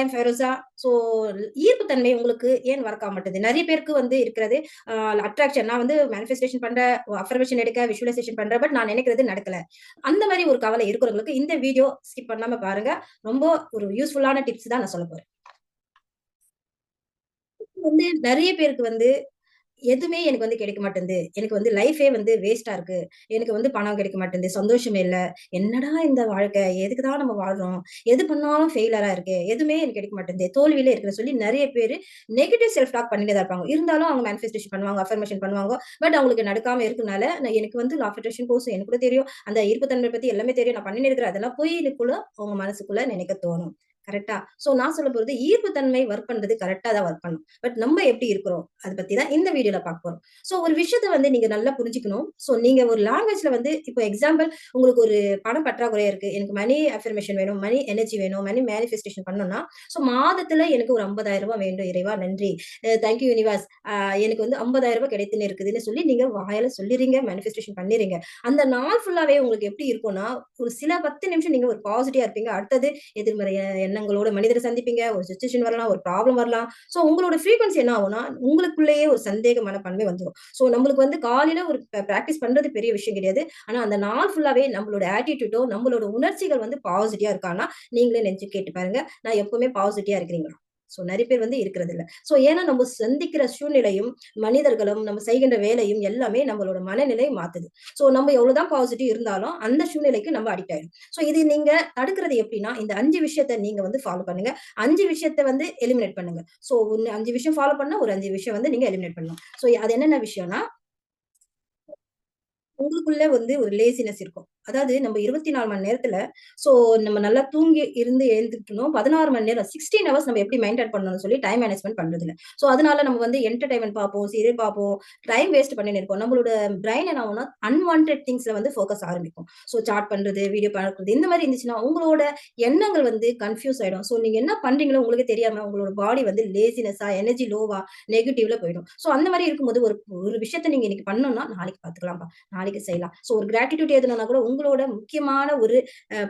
I'm ஃபெரோசா. So ஈர்ப்புத்தன்மை உங்களுக்கு ஏன் work ஆக மாட்டேது? நிறைய பேருக்கு வந்து இருக்கிறது அட்ராக்ஷன். நான் வந்து மேனிஃபெஸ்டேஷன் பண்ற அஃபர்மேஷன் எடுக்க, விஷுவலைசேஷன் பண்ற பட் நான் நினைக்கிறது நடக்கல. அந்த மாதிரி ஒரு கவலை இருக்கிறவங்களுக்கு இந்த வீடியோ ஸ்கிப் பண்ணாம பாருங்க. ரொம்ப ஒரு யூஸ்ஃபுல்லான டிப்ஸ் தான் நான் சொல்ல போறேன். வந்து நிறைய பேருக்கு வந்து எதுவுமே எனக்கு வந்து கிடைக்க மாட்டேன்து. எனக்கு வந்து லைஃபே வந்து வேஸ்டா இருக்கு. எனக்கு வந்து பணம் கிடைக்க மாட்டேன்து. சந்தோஷமே இல்லை என்னடா இந்த வாழ்க்கை? எதுக்கு தான் நம்ம வாழ்றோம்? எது பண்ணாலும் ஃபெயிலரா இருக்கு எதுவுமே எனக்கு கிடைக்க மாட்டேன்து. தோல்வியிலே இருக்கிற சொல்லி நிறைய பேர் நெகட்டிவ் செல்ஃப் டாக் பண்ணிட்டு தான் இருப்பாங்க. இருந்தாலும் அவங்க மேனிஃபெஸ்டேஷன் பண்ணுவாங்க, அஃபர்மேஷன் பண்ணுவாங்க. பட் அவங்களுக்கு நடக்காம இருக்கனால, நான் எனக்கு வந்து லா ஆஃப் கோர்ஸ் எனக்கு கூட தெரியும். அந்த ஈர்ப்பு தன்மை பத்தி எல்லாமே தெரியும். நான் பண்ணின்னு இருக்கிறேன். அதெல்லாம் போய் பொய்யின்னுக்குள்ள அவங்க மனசுக்குள்ள நினைக்க தோணும். கரெக்டா ஸோ நான் சொல்ல போறது ஈர்ப்பு தன்மை ஒர்க் பண்றது கரெக்டா தான் ஒர்க் பண்ணும். பட் நம்ம எப்படி இருக்கிறோம்? அதை பத்தி தான் இந்த வீடியோல பார்க்க போறோம். ஸோ ஒரு விஷயத்த வந்து நீங்க நல்லா புரிஞ்சுக்கணும். ஸோ நீங்க ஒரு லாங்குவேஜ்ல வந்து இப்போ எக்ஸாம்பிள் உங்களுக்கு ஒரு பணம் பற்றாக்குறையா இருக்கு. எனக்கு மனி அஃபர்மேஷன் வேணும். மனி எனர்ஜி வேணும். மனி மேனிஃபெஸ்டேஷன் பண்ணணும்னா, ஸோ மாதத்துல எனக்கு ஒரு ஐம்பதாயிரம் ரூபாய் வேண்டும் இறைவா நன்றி. Thank you thank you universe. எனக்கு வந்து ஐம்பதாயிரம் ரூபாய் கிடைத்துன்னு இருக்குதுன்னு சொல்லி நீங்க வாயால சொல்லிறீங்க. மேனிஃபெஸ்டேஷன் பண்ணிறீங்க. அந்த நாள் ஃபுல்லாவே உங்களுக்கு எப்படி இருக்கும்னா, ஒரு சில 10 நிமிஷம் நீங்க ஒரு பாசிட்டிவா இருப்பீங்க. அடுத்தது எதிர்மறை என்ன எண்ணங்களோட மனிதரை சந்திப்பீங்க. ஒரு சுச்சுவேஷன் வரலாம். ஒரு ப்ராப்ளம் வரலாம். ஸோ உங்களோட ஃப்ரீக்வன்சி என்ன ஆகும்னா, உங்களுக்குள்ளேயே ஒரு சந்தேக மனப்பான்மை வந்துடும் ஸோ நம்மளுக்கு வந்து காலையில ஒரு ப்ராக்டிஸ் பண்றது பெரிய விஷயம் கிடையாது. ஆனா அந்த நாள் ஃபுல்லாவே நம்மளோட ஆட்டிடியூட்டோ நம்மளோட உணர்ச்சிகள் வந்து பாசிட்டிவா இருக்கான்னா, நீங்களே நினைச்சு கேட்டு பாருங்க. நான் எப்பவுமே பாசிட்டிவா இருக்கிறீங்களா? ஸோ நிறைய பேர் வந்து இருக்கிறதில்ல. ஸோ ஏன்னா நம்ம சந்திக்கிற சூழ்நிலையும், மனிதர்களும், நம்ம செய்கின்ற வேலையும் எல்லாமே நம்மளோட மனநிலை மாத்துது. ஸோ நம்ம எவ்வளவுதான் பாசிட்டிவ் இருந்தாலும், அந்த சூழ்நிலைக்கு நம்ம அடிக்ட் ஆயிடும். ஸோ இது நீங்க தடுக்கிறது எப்படின்னா, இந்த அஞ்சு விஷயத்த நீங்க வந்து ஃபாலோ பண்ணுங்க. அஞ்சு விஷயத்த வந்து எலிமினேட் பண்ணுங்க. ஸோ ஒன்று அஞ்சு விஷயம் ஃபாலோ பண்ணா, ஒரு அஞ்சு விஷயம் வந்து நீங்க எலிமினேட் பண்ணணும். ஸோ அது என்னென்ன விஷயம்னா உங்களுக்குள்ள வந்து ஒரு லேசினஸ் இருக்கும். அதாவது நம்ம 24 மணி நேரத்துல ஸோ நம்ம நல்லா தூங்கி இருந்து எழுந்துக்கணும். 16 மணி நேரம் 16 ஹவர்ஸ் நம்ம எப்படி மெயின்டைன் பண்ணணும்னு சொல்லி டைம் மேனேஜ்மென்ட் பண்றதில்ல. ஸோ அதனால நம்ம வந்து என்டர்டைன்மெண்ட் பார்ப்போம், சீரியல் பார்ப்போம், டைம் வேஸ்ட் பண்ணின்னு இருக்கோம் நம்மளோட பிரைன் என்ன ஆகும்னா, அன்வான்டட் திங்ஸ்ல வந்து ஃபோக்கஸ் ஆரம்பிக்கும். ஸோ சாட் பண்றது, வீடியோ பார்க்கறது இந்த மாதிரி இருந்துச்சுன்னா, உங்களோட எண்ணங்கள் வந்து கன்ஃப்யூஸ் ஆயிடும். ஸோ நீங்க என்ன பண்றீங்களோ உங்களுக்கு தெரியாம உங்களோட பாடி வந்து லேசினஸா, எனர்ஜி லோவா, நெகட்டிவ்ல போயிடும். ஸோ அந்த மாதிரி இருக்கும்போது ஒரு ஒரு விஷயத்த நீங்க இன்னைக்கு பண்ணணும்னா, நாளைக்கு பார்த்துக்கலாம்ப்பா. நாளைக்கு செய்யலாம். ஸோ ஒரு கிராட்டிடியூட் எழுதணும்னா கூட உங்களோட முக்கியமான ஒரு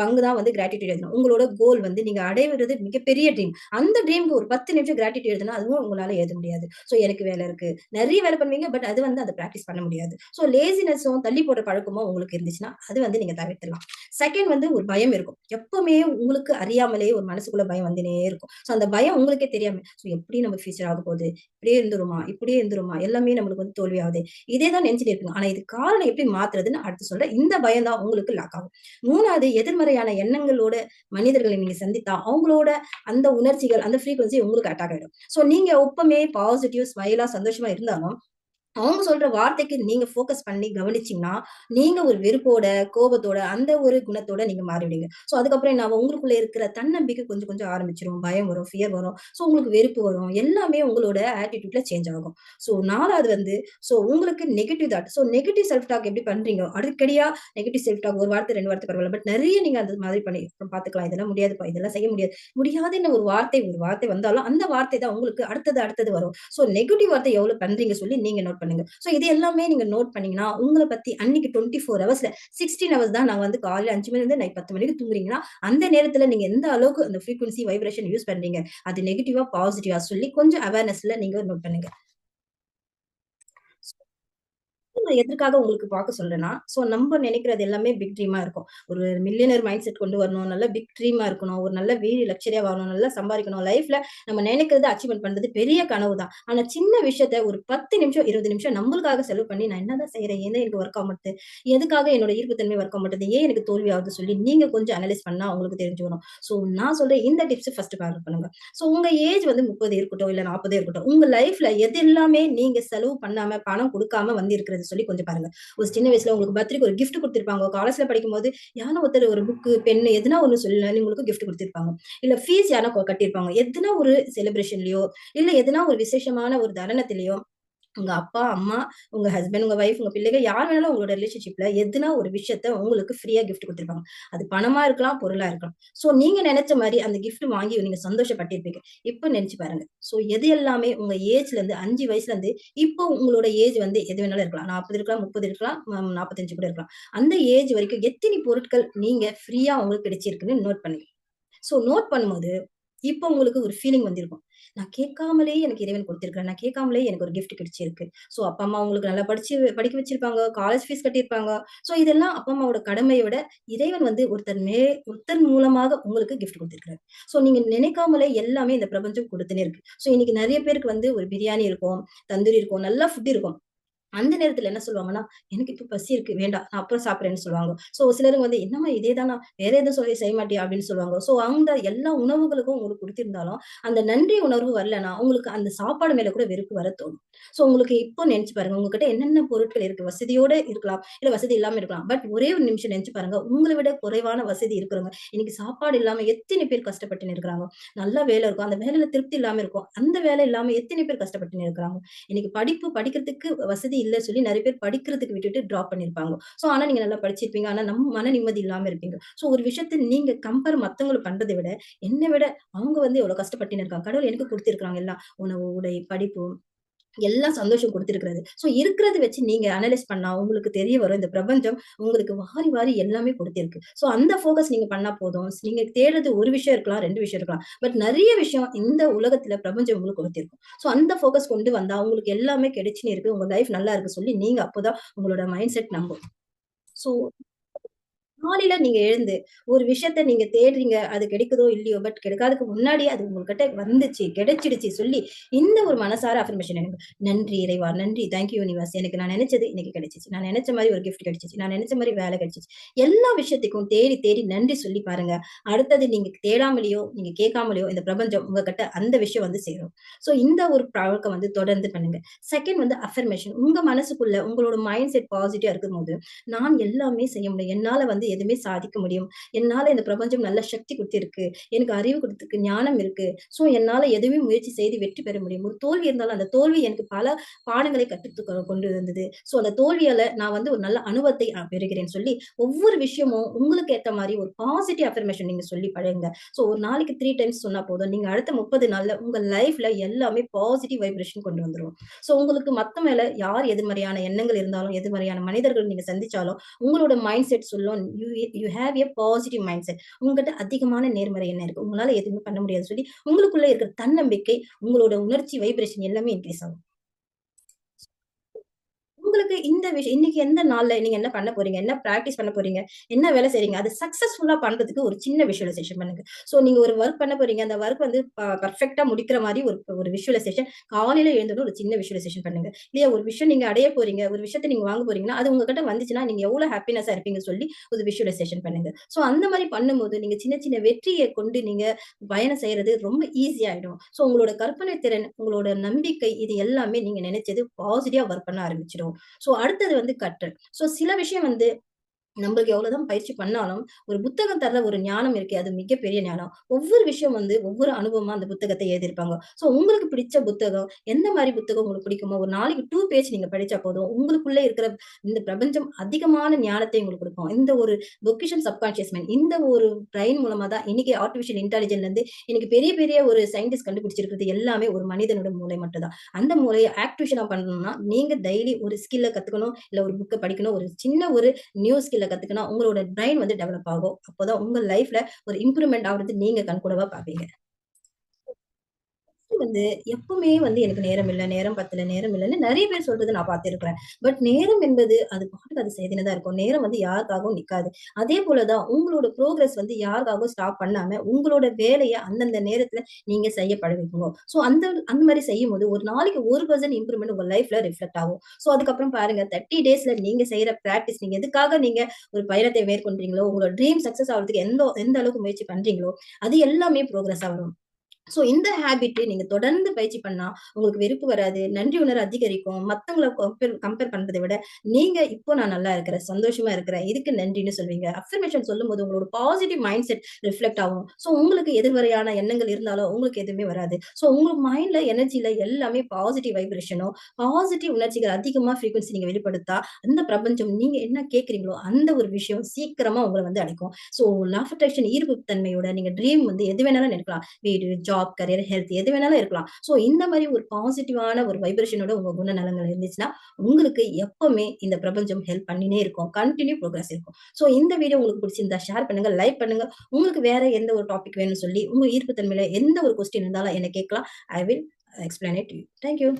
பங்கு தான் வந்து கிராட்டிடியூட் எழுதணும். உங்களோட கோல் வந்து நீங்க அடைவது மிகப்பெரிய ட்ரீம். அந்த ட்ரீம்க்கு ஒரு 10 நிமிஷம் கிராட்டிடியூட் எழுதணும் அதுவும் உங்களால எழுத முடியாது. ஸோ எனக்கு வேலை இருக்கு. நிறைய வேலை பண்ணுவீங்க. பட் அது வந்து அதை ப்ராக்டிஸ் பண்ண முடியாது. ஸோ லேசினஸும், தள்ளி போடுற பழக்கமும் உங்களுக்கு இருந்துச்சுன்னா, அது வந்து நீங்க தவிர்த்துடலாம். செகண்ட் வந்து ஒரு பயம் இருக்கும். எப்பவுமே உங்களுக்கு அறியாமலே ஒரு மனசுக்குள்ள பயம் வந்துனே இருக்கும். ஸோ அந்த பயம் உங்களுக்கே தெரியாம, ஸோ எப்படி நம்ம ஃபியூச்சர் ஆகப்போகுது? இப்படியே இருந்துருமா? இப்படியே இருந்துருமா? எல்லாமே நம்மளுக்கு வந்து தோல்வி ஆகுது இதே தான் நினைச்சிட்டு இருப்பீங்க. ஆனா இது காரணம் எப்படி மாத்துறதுன்னு அடுத்து சொல்றேன். இந்த பயம் தான் உங்களுக்கு லாக் ஆகும். மூணாவது எதிர்மறையான எண்ணங்களோட மனிதர்களை நீங்க சந்தித்தா, அவங்களோட அந்த உணர்ச்சிகள், அந்த ஃப்ரீக்வன்சி உங்களுக்கு அட்டாக் ஆயிடும். ஸோ நீங்க எப்பவுமே பாசிட்டிவ், ஸ்மைலா, சந்தோஷமா இருந்தாலும், அவங்க சொல்ற வார்த்தைக்கு நீங்க ஃபோக்கஸ் பண்ணி கவனிச்சீங்கன்னா, நீங்க ஒரு வெறுப்போட, கோபத்தோட, அந்த ஒரு குணத்தோட நீங்க மாறிவிடுங்க ஸோ அதுக்கப்புறம் என்ன உங்களுக்குள்ள இருக்கிற தன்னம்பிக்கை கொஞ்சம் கொஞ்சம் ஆரம்பிச்சிரும் பயம் வரும், ஃபியர் வரும். ஸோ உங்களுக்கு வெறுப்பு வரும். எல்லாமே உங்களோட ஆட்டிடியூட்ல சேஞ்ச் ஆகும். ஸோ நாலாவது வந்து ஸோ உங்களுக்கு negative thought. So negative self talk எப்படி பண்றீங்க? அடிக்கடியா நெகட்டிவ் செல்ஃப் டாக் ஒரு வார்த்தை, ரெண்டு வார்த்தை பரவாயில்ல பட் நிறைய நீங்க அந்த மாதிரி பண்ணி அப்புறம் பார்த்துக்கலாம். இதெல்லாம் முடியாதுப்பா. இதெல்லாம் செய்ய முடியாது. முடியாதுன்னு ஒரு வார்த்தை ஒரு வார்த்தை வந்தாலும், அந்த வார்த்தை தான் உங்களுக்கு அடுத்தது, அடுத்தது வரும். ஸோ நெகட்டிவ் வார்த்தை எவ்வளவு பண்றீங்க சொல்லி நீங்க நோட் பண்ணுங்க. ஸோ இது எல்லாமே நீங்க நோட் பண்ணீங்கன்னா, உங்கள பத்தி அன்னைக்கு 24 ஹவர்ஸ்ல 16 ஹவர்ஸ் தான் நாங்க வந்து காலையில 5 மணிலேருந்து நைட் 10 மணிக்கு தூங்குறீங்கன்னா, அந்த நேரத்துல நீங்க எந்த அளவுக்கு அந்த ஃப்ரீக்வன்சி, வைப்ரேஷன் யூஸ் பண்றீங்க? அது நெகட்டிவா, பாசிட்டிவா சொல்லி கொஞ்சம் அவேர்னஸ்ல நீங்க நோட் பண்ணுங்க. நான் எதற்காக உங்களுக்கு பார்க்க சொல்றேன்னா, சோ நம்ம நினைக்கிறது எல்லாமே பிக் ட்ரீமா இருக்கும். ஒரு மில்லியனர் மைண்ட் செட் கொண்டு வரணும். நல்ல பிக் ட்ரீமா இருக்கணும். ஒரு நல்ல வீடு லக்ஸரியா வரணும் நல்லா சம்பாதிக்கணும் லைஃப்ல நம்ம நினைக்கிறது அச்சீவ்மென்ட் பண்றது பெரிய கனவு தான். ஆனா சின்ன விஷயத்த ஒரு 10 நிமிஷம், 20 நிமிஷம் நம்மளுக்காக செலவு பண்ணி, நான் என்னதான் செய்யறேன் ஏன் எனக்கு ஒர்க் ஆக மாட்டுது? எதுக்காக என்னோட ஈர்ப்பு தன்மை ஒர்க் ஆக மாட்டுது? ஏன் எனக்கு தோல்வி ஆகுது? சொல்லி நீங்க கொஞ்சம் அனலைஸ் பண்ணா உங்களுக்கு தெரிஞ்சு வரும். சோ நான் சொல்ற இந்த டிப்ஸ் ஃபர்ஸ்ட் ஃபாலோ பண்ணுங்க. சோ உங்க ஏஜ் வந்து 30 இருக்கட்டும், இல்ல 40 இருக்கட்டும். உங்க லைஃப்ல எது எல்லாமே நீங்க செலவு பண்ணாம, பணம் கொடுக்காம வந்து இருக்கிறது சொல்லி கொஞ்சம் பாருங்க. ஒரு சின்ன வயசுல உங்களுக்கு பர்த்டேக்கு ஒரு கிஃப்ட் கொடுத்திருப்பாங்க காலேஜ்ல படிக்கும்போது யாருனா ஒருத்தர் ஒரு புக்கு, பெண் எதுனா ஒண்ணு சொல்லி உங்களுக்கு கிஃப்ட் கொடுத்திருப்பாங்க இல்ல ஃபீஸ் யாரா கட்டியிருப்பாங்க. எதுனா ஒரு செலிப்ரேஷன்லயோ, இல்ல எதுனா ஒரு விசேஷமான ஒரு தருணத்திலயோ, உங்க அப்பா, அம்மா, உங்க ஹஸ்பண்ட், உங்க வைஃப், உங்க பிள்ளைகள் யார் வேணாலும் உங்களோட ரிலேஷன்ஷிப்ல எதுனா ஒரு விஷயத்த உங்களுக்கு ஃப்ரீயா கிஃப்ட் கொடுத்துருப்பாங்க அது பணமா இருக்கலாம், பொருளா இருக்கலாம். ஸோ நீங்க நினைச்ச மாதிரி அந்த கிஃப்ட் வாங்கி நீங்க சந்தோஷப்பட்டிருப்பீங்க. இப்ப நினைச்சு பாருங்க. ஸோ எது எல்லாமே உங்க ஏஜ்ல இருந்து அஞ்சு வயசுல இருந்து இப்போ உங்களோட ஏஜ் வந்து எது வேணாலும் இருக்கலாம். 40 இருக்கலாம், 30 இருக்கலாம், நாற்பத்தஞ்சு கூட இருக்கலாம். அந்த ஏஜ் வரைக்கும் எத்தனை பொருட்கள் நீங்க ஃப்ரீயா உங்களுக்கு கிடைச்சிருக்குன்னு நோட் பண்ணுங்க. ஸோ நோட் பண்ணும்போது இப்போ உங்களுக்கு ஒரு ஃபீலிங் வந்திருக்கும். நான் கேட்காமலே எனக்கு இறைவன் குடுத்திருக்கிறார். நான் கேட்காமலே எனக்கு ஒரு கிஃப்ட் கிடைச்சிருக்கு. ஸோ அப்பா, அம்மா உங்களுக்கு நல்லா படிச்சு படிக்க வச்சிருப்பாங்க. காலேஜ் ஃபீஸ் கட்டியிருப்பாங்க. ஸோ இதெல்லாம் அப்பா, அம்மாவோட கடமைய விட இறைவன் வந்து ஒருத்தர் மே ஒருத்தர் மூலமாக உங்களுக்கு கிஃப்ட் கொடுத்திருக்கிறார் ஸோ நீங்க நினைக்காமலே எல்லாமே இந்த பிரபஞ்சம் கொடுத்துனே இருக்கு. ஸோ இன்னைக்கு நிறைய பேருக்கு வந்து ஒரு பிரியாணி இருக்கும், தந்தூரி இருக்கும், நல்லா ஃபுட் இருக்கும். அந்த நேரத்துல என்ன சொல்லுவாங்கன்னா, "எனக்கு இப்ப பசி இருக்கு. வேண்டாம். நான் அப்புறம் சாப்பிட்றேன்னு சொல்லுவாங்க. ஸோ சிலருங்க வந்து, "என்னம்மா இதே தானா? வேற எதுவும் சொல்லி செய்ய மாட்டியா?" அப்படின்னு சொல்லுவாங்க. ஸோ அந்த எல்லா உணவுகளுக்கும் உங்களுக்கு கொடுத்திருந்தாலும் அந்த நன்றி உணர்வு வரலன்னா, உங்களுக்கு அந்த சாப்பாடு மேல கூட வெறுப்பு வர தோணும். ஸோ உங்களுக்கு இப்போ நினைச்சு பாருங்க. உங்ககிட்ட என்னென்ன பொருட்கள் இருக்கு? வசதியோட இருக்கலாம். இல்ல வசதி இல்லாம இருக்கலாம். பட் ஒரே ஒரு நிமிஷம் நினைச்சு பாருங்க. உங்களை விட குறைவான வசதி இருக்கிறவங்க, இன்னைக்கு சாப்பாடு இல்லாம எத்தனை பேர் கஷ்டப்பட்டுன்னு இருக்கிறாங்க. நல்ல வேலை இருக்கும். அந்த வேலையில திருப்தி இல்லாம இருக்கும். அந்த வேலை இல்லாம எத்தனை பேர் கஷ்டப்பட்டுன்னு இருக்கிறாங்க. இன்னைக்கு படிப்பு படிக்கிறதுக்கு வசதி இல்ல சொல்லி நிறைய பேர் படிக்கிறதுக்கு விட்டுட்டு ட்ராப் பண்ணியிருப்பாங்க. ஸோ ஆனா நீங்க நல்லா படிச்சிருப்பீங்க. ஆனா நம்ம மன நிம்மதி இல்லாம இருப்பீங்க. ஸோ ஒரு விஷயத்தை நீங்க கம்பேர் மற்றவங்களுக்கு பண்றதை விட, என்ன விட அவங்க வந்து எவ்வளோ கஷ்டப்பட்டுன்னு இருக்காங்க. கடவுள் எனக்கு குடுத்திருக்காங்க எல்லாம். உணவு, உடை, படிப்பு எல்லாம் சந்தோஷம் கொடுத்துருக்கிறது ஸோ இருக்கிறத வச்சு நீங்க அனலைஸ் பண்ணா உங்களுக்கு தெரிய வரும். இந்த பிரபஞ்சம் உங்களுக்கு வாரி வாரி எல்லாமே குடுத்திருக்கு. ஸோ அந்த ஃபோக்கஸ் நீங்க பண்ணா போதும். நீங்க தேடுறது ஒரு விஷயம் இருக்கலாம், ரெண்டு விஷயம் இருக்கலாம். பட் நிறைய விஷயம் இந்த உலகத்துல பிரபஞ்சம் உங்களுக்கு கொடுத்துருக்கும் ஸோ அந்த ஃபோக்கஸ் கொண்டு வந்தா உங்களுக்கு எல்லாமே கிடைச்சுன்னு இருக்கு. உங்க லைஃப் நல்லா இருக்கு சொல்லி நீங்க அப்போதான் உங்களோட மைண்ட் செட் நம்பும். ஸோ காலையில நீங்க எழுந்து, ஒரு விஷயத்த நீங்க தேடுறீங்க. அது கிடைக்குதோ இல்லையோ, பட் கிடைக்காதுக்கு முன்னாடியே அது உங்ககிட்ட வந்துச்சு, கிடைச்சிடுச்சு சொல்லி, இந்த ஒரு மனசார அஃபர்மேஷன் எனக்கு நன்றி இறைவா! நன்றி. Thank you universe. எனக்கு நான் நினைச்சது இன்னைக்கு கிடைச்சிச்சு நான் நினைச்ச மாதிரி ஒரு கிஃப்ட் கிடைச்சிச்சு நான் நினைச்ச மாதிரி வேலை கிடைச்சிச்சு எல்லா விஷயத்துக்கும் தேடி தேடி நன்றி சொல்லி பாருங்க. அடுத்தது நீங்க தேடாமலேயோ, நீங்க கேட்காமலேயோ இந்த பிரபஞ்சம் உங்ககிட்ட அந்த விஷயம் வந்து சேரும். ஸோ இந்த ஒரு பழக்கம் வந்து தொடர்ந்து பண்ணுங்க. செகண்ட் வந்து அஃபர்மேஷன். உங்க மனசுக்குள்ள உங்களோட மைண்ட் செட் பாசிட்டிவா இருக்கும்போது, நான் எல்லாமே செய்ய முடியும். என்னால வந்து எதுவுமே சாதிக்க முடியும். என்னால இந்த பிரபஞ்சம் நல்ல சக்தி கொடுத்திருக்கு எனக்கு அறிவு கொடுத்துருக்கு ஞானம் இருக்கு. ஸோ என்னால எதுவுமே முயற்சி செய்து வெற்றி பெற முடியும். ஒரு தோல்வி இருந்தாலும் அந்த தோல்வி எனக்கு பல பாடங்களை கற்று கொண்டு இருந்தது ஸோ அந்த தோல்வியால நான் வந்து ஒரு நல்ல அனுபவத்தை பெறுகிறேன் சொல்லி, ஒவ்வொரு விஷயமும் உங்களுக்கு ஏத்த மாதிரி ஒரு பாசிட்டிவ் அஃபர்மேஷன் நீங்க சொல்லி பழகுங்க. ஸோ ஒரு நாளைக்கு த்ரீ டைம்ஸ் சொன்னா போதும். நீங்க அடுத்த 30 நாள்ல உங்க லைஃப்ல எல்லாமே பாசிட்டிவ் வைப்ரேஷன் கொண்டு வந்துடும் ஸோ உங்களுக்கு மத்த மேல யார் எதிர்மறையான எண்ணங்கள் இருந்தாலும், எதிர்மறையான மனிதர்கள் நீங்க சந்திச்சாலும், உங்களோட மைண்ட் செட் சொல்லும். You you have a positive mindset. உங்ககிட்ட அதிகமான நேர்மறை என்ன இருக்கு. உங்களால எதுவுமே பண்ண முடியாது சொல்லி, உங்களுக்குள்ள இருக்கிற தன்னம்பிக்கை, உங்களோட உணர்ச்சி வைப்ரேஷன் எல்லாமே இன்க்ரீஸ் ஆகும். உங்களுக்கு இந்த விஷயம் இன்னைக்கு எந்த நாள்ல நீங்க என்ன பண்ண போறீங்க? என்ன ப்ராக்டிஸ் பண்ண போறீங்க? என்ன வேலை செய்றீங்க? அது சக்சஸ்ஃபுல்லா பண்றதுக்கு ஒரு சின்ன விஷுவலைசேஷன் பண்ணுங்க. ஸோ நீங்க ஒரு ஒர்க் பண்ண போறீங்க. அந்த ஒர்க் வந்து பர்ஃபெக்டா முடிக்கிற மாதிரி ஒரு ஒரு விஷுவலைசேஷன் காலையில எழுந்தோட ஒரு சின்ன விஷுவலைசேஷன் பண்ணுங்க. இல்லையா ஒரு விஷயம் நீங்க அடைய போறீங்க. ஒரு விஷயத்தை நீங்க வாங்க போறீங்கன்னா, அது உங்ககிட்ட வந்துச்சுன்னா, நீங்க எவ்வளோ ஹாப்பினஸா இருப்பீங்கன்னு சொல்லி ஒரு விஷுவலைசேஷன் பண்ணுங்க. ஸோ அந்த மாதிரி பண்ணும்போது, நீங்க சின்ன சின்ன வெற்றியை கொண்டு நீங்க பயணம் செய்யறது ரொம்ப ஈஸி ஆயிடும். ஸோ உங்களோட கற்பனை திறன், உங்களோட நம்பிக்கை இது எல்லாமே நீங்க நினைச்சது பாசிட்டிவா ஒர்க் பண்ண ஆரம்பிச்சிடும் ஸோ அடுத்தது வந்து கற்றல். ஸோ சில விஷயம் வந்து நம்மளுக்கு எவ்வளவுதான் பயிற்சி பண்ணாலும், ஒரு புத்தகம் தர்ற ஒரு ஞானம் இருக்கே, அது மிகப்பெரிய ஞானம். ஒவ்வொரு விஷயம் வந்து ஒவ்வொரு அனுபவமா அந்த புத்தகத்தை எழுதியிருப்பாங்க. ஸோ உங்களுக்கு பிடிச்ச புத்தகம், எந்த மாதிரி புத்தகம் உங்களுக்கு பிடிக்குமோ, ஒரு நாளைக்கு டூ பேஜ் நீங்க படிச்சா போதும். உங்களுக்குள்ள இருக்கிற இந்த பிரபஞ்சம் அதிகமான ஞானத்தை உங்களுக்கு கொடுக்கும் இந்த ஒரு பொக்கிஷன் சப்கான்சியஸ் மைண்ட் இந்த ஒரு பிரெயின் மூலமா தான் இன்னைக்கு ஆர்டிபிஷியல் இன்டெலிஜென்ட்லருந்து இன்னைக்கு பெரிய பெரிய ஒரு சயின்டிஸ்ட் கண்டுபிடிச்சிருக்கிறது எல்லாமே ஒரு மனிதனோட மூளை மட்டும் தான். அந்த மூலையை ஆக்டிவேஷனா பண்ணணும்னா, நீங்க டெய்லி ஒரு ஸ்கில்ல கத்துக்கணும். இல்ல ஒரு புக்கை படிக்கணும். ஒரு சின்ன ஒரு நியூ ஸ்கில் ஸ்கில்ல கத்துக்கினா, உங்களோட பிரெயின் வந்து டெவலப் ஆகும். அப்போதான் உங்க லைஃப்ல ஒரு இம்ப்ரூவ்மெண்ட் ஆகுறது நீங்க கண்கூடவா பாப்பீங்க வந்து எப்பவுமே வந்து எனக்கு நேரம் இல்ல, நேரம் பத்தல, நேரம் இல்லைன்னு நிறைய பேர் சொல்றது நான் பார்த்திருக்கிறேன். பட் நேரம் என்பது அது பாட்டுக்கு அது செய்தினதா தான் இருக்கும். நேரம் வந்து யாருக்காகவும் நிக்காது. அதே போலதான் உங்களோட ப்ரோக்ரஸ் வந்து யாருக்காகவும் ஸ்டாப் பண்ணாம, உங்களோட வேலையை அந்தந்த நேரத்துல நீங்க செய்ய பழகிக்கோங்க ஸோ அந்த அந்த மாரி செய்யும்போது ஒரு நாளைக்கு ஒரு பர்சன்ட் இம்ப்ரூவ்மெண்ட் உங்க லைஃப்ல ரிஃப்ளெக்ட் ஆகும். ஸோ அதுக்கப்புறம் பாருங்க 30 டேஸ்ல நீங்க செய்ற பிராக்டிஸ் நீங்க எதுக்காக நீங்க ஒரு பயணத்தை மேற்கொண்டீங்களோ உங்களோட ட்ரீம் சக்சஸ் ஆகிறதுக்கு எந்த எந்த அளவுக்கு முயற்சி பண்றீங்களோ, அது எல்லாமே புரோகிரஸா வரும். ஸோ இந்த ஹேபிட் நீங்க தொடர்ந்து பயிற்சி பண்ணா, உங்களுக்கு வெறுப்பு வராது. நன்றி உணர்வு அதிகரிக்கும். மத்தவங்களை கம்பேர் கம்பேர் பண்றதை விட, நீங்க இப்போ நான் நல்லா இருக்கிறேன், சந்தோஷமா இருக்கிறேன். இதுக்கு நன்றின்னு சொல்வீங்க. அஃபர்மேஷன் சொல்லும்போது உங்களோட பாசிட்டிவ் மைண்ட் செட் ரிஃப்ளெக்ட் ஆகும். ஸோ உங்களுக்கு எதிர்வரையான எண்ணங்கள் இருந்தாலும் உங்களுக்கு எதுவுமே வராது. ஸோ உங்க மைண்ட்ல, எனர்ஜில எல்லாமே பாசிட்டிவ் வைப்ரேஷனோ பாசிட்டிவ் உணர்ச்சிகள் அதிகமா ஃப்ரீக்வன்சி நீங்க வெளிப்படுத்தா, அந்த பிரபஞ்சம் நீங்க என்ன கேட்குறீங்களோ அந்த ஒரு விஷயம் சீக்கிரமா உங்களை வந்து அடைக்கும். ஸோ லாஃப் அட்ராக்ஷன் ஈர்ப்பு தன்மையோட நீங்க ட்ரீம் வந்து எது வேணாலும் நினைக்கலாம். வீடு, ஜாப், கரியர், ஹெல்த் எது வேணாலும் இருக்கலாம். ஸோ இந்த மாதிரி ஒரு பாசிட்டிவான ஒரு வைப்ரேஷனோட உங்க குணநலங்கள் இருந்துச்சுன்னா, உங்களுக்கு எப்பவுமே இந்த பிரபஞ்சம் ஹெல்ப் பண்ணினே இருக்கும். கண்டினியூ ப்ரோக்ரஸ் இருக்கும். ஸோ இந்த வீடியோ உங்களுக்கு பிடிச்சிருந்தா ஷேர் பண்ணுங்க, லைக் பண்ணுங்க. உங்களுக்கு வேற எந்த ஒரு டாபிக் வேணும்னு சொல்லி, உங்க ஈர்ப்பு தன்மையில எந்த ஒரு கொஸ்டின் இருந்தாலும் என்ன கேட்கலாம். I will explain it you. Thank you.